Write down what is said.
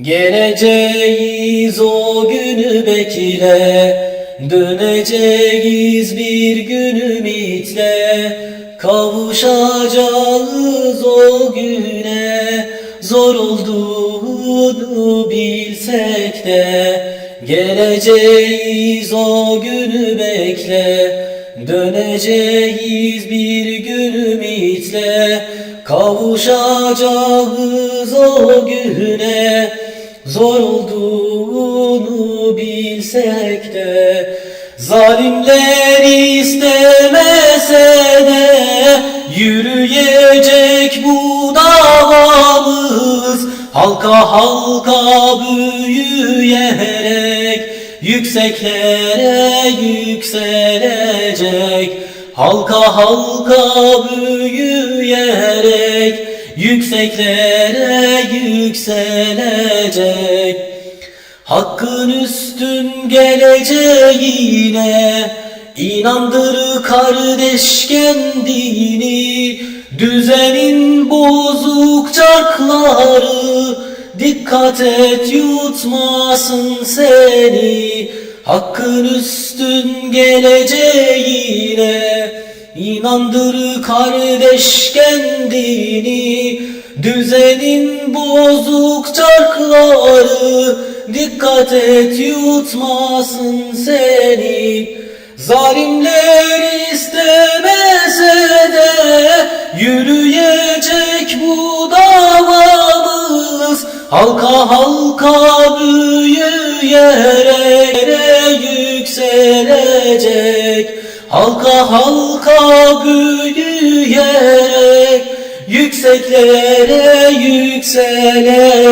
Geleceğiz o günü bekle Döneceğiz bir gün ümitle Kavuşacağız o güne Zor olduğunu bilsek de. Geleceğiz o günü bekle Döneceğiz bir gün ümitle Kavuşacağız o güne Zor olduğunu bilsek de Zalimler istemese de Yürüyecek bu davamız Halka halka büyüyerek Yükseklere yükselecek Halka halka büyüyerek Yükseklere yükselecek. Hakkın üstün geleceğine inandır kardeş kendini. Düzenin bozuk çarkları Dikkat et yutmasın seni. Hakkın üstün geleceğine İnandır kardeş kendini Düzenin bozuk çarkları. Dikkat et yutmasın seni. Zalimler istemese de Yürüyecek bu davamız. Halka halka büyüyerek yükselecek Halka halka büyüyerek Yükseklere yükselecek